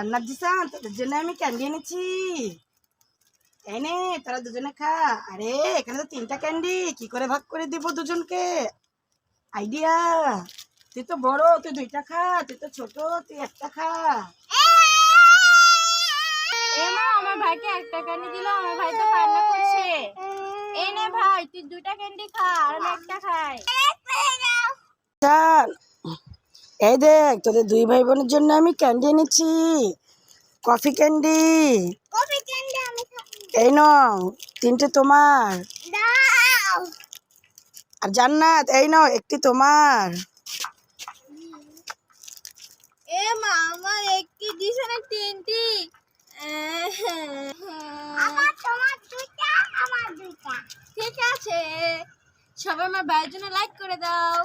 রান্নার দিসান তোদের জন্য আমি ক্যান্ডি এনেছি। এই নে তোরা দুজনে খা। আরে এখানে তো তিনটা ক্যান্ডি কি করে ভাগ করে দিব দুজনকে? আইডিয়া তুই তো বড় তুই দুইটা খা তুই তো ছোট তুই একটা খা। এ মা আমার ভাইকে একটা ক্যান্ডি দিল আমার ভাই তো কান্না করছে। এই নে ভাই তুই দুটা ক্যান্ডি খা আর আমি একটা খাই। চাল। এই দেখ তোদের দুই ভাই বোনের জন্য আমি ক্যান্ডি এনেছি। কফি ক্যান্ডি কফি এই নাও তিনটে তোমার। আর জান্নাত এই নাও একটি তোমার। এ মা আমার একটি দিছে না তিনটি। আমার তোমার দুইটা আমার দুইটা। ঠিক আছে। সবাই আমার ভাইয়ের জন্য লাইক করে দাও।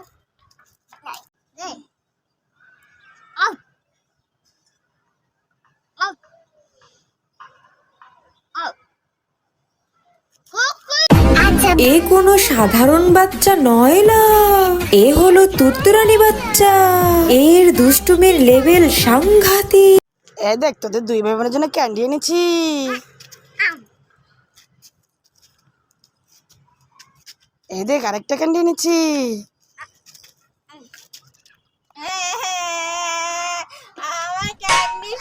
এ কোনো সাধারণ বাচ্চা নয় না। এ হলো তুতরানি বাচ্চা। এর দুষ্টুমির লেভেল সাংঘাতিক। এ দেখ, তোদের দুই ভাই বোনের জন্য ক্যান্ডি এনেছি। এ দেখ, আরেকটা ক্যান্ডি এনেছি আমার ক্যান্ডি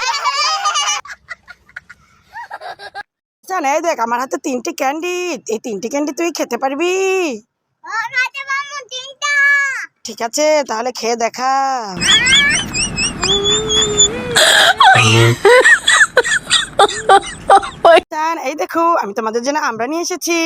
জান এই দেখ আমার হাতে তিনটি ক্যান্ডি এই তিনটি ক্যান্ডি তুই খেতে পারবি? ঠিক আছে তাহলে খেয়ে দেখা। এই দেখো আমি তোমাদের জন্য আমরা নিয়ে এসেছি।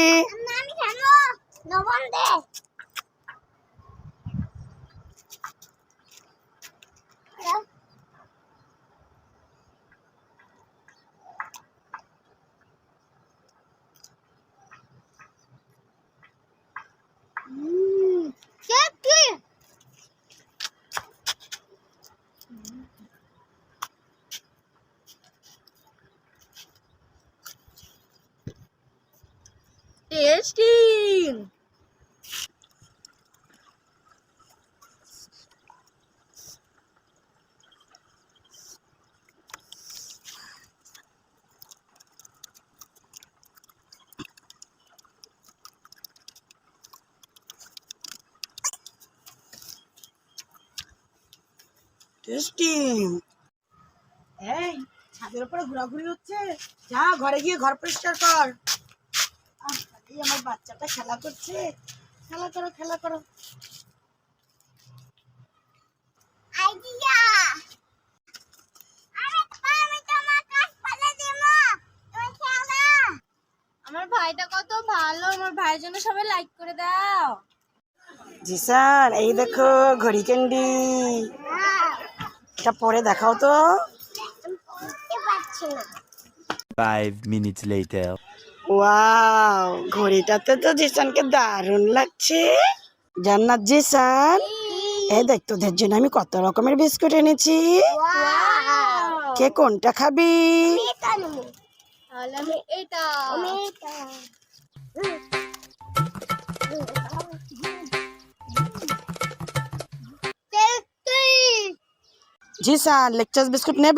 আমি টেস্টি এই ছাদের উপরে ঘোরাঘুরি হচ্ছে। যা ঘরে গিয়ে ঘর পরিষ্কার কর। এই আমার বাচ্চাটা খেলা করছে। খেলা করো খেলা করো। আইডিয়া! আমার ভাইটা কত ভালো। আমার ভাইয়ের জন্য সবাই লাইক করে দাও। জিসান এই দেখো ঘড়ি ক্যান্ডি এটা পরে দেখাও তো। Five minutes later. ওয়াও ঘড়িটাতে তো জিসানকে দারুণ লাগছে। জান্নাত জিসান এই দেখ তোদের জন্য আমি কত রকমের বিস্কুট এনেছি। কে কোনটা খাবি? এটা। जी जीसा लेक्चर्स बिस्कुट ने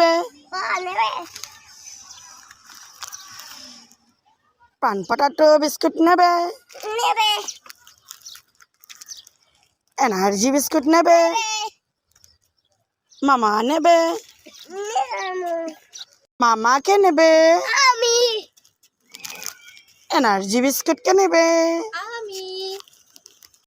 पान पटाटो बिस्कुट ने नेबे एनर्जी बिस्कुट ने मामा ने मामा। के ने एनर्जी बिस्कुट के ने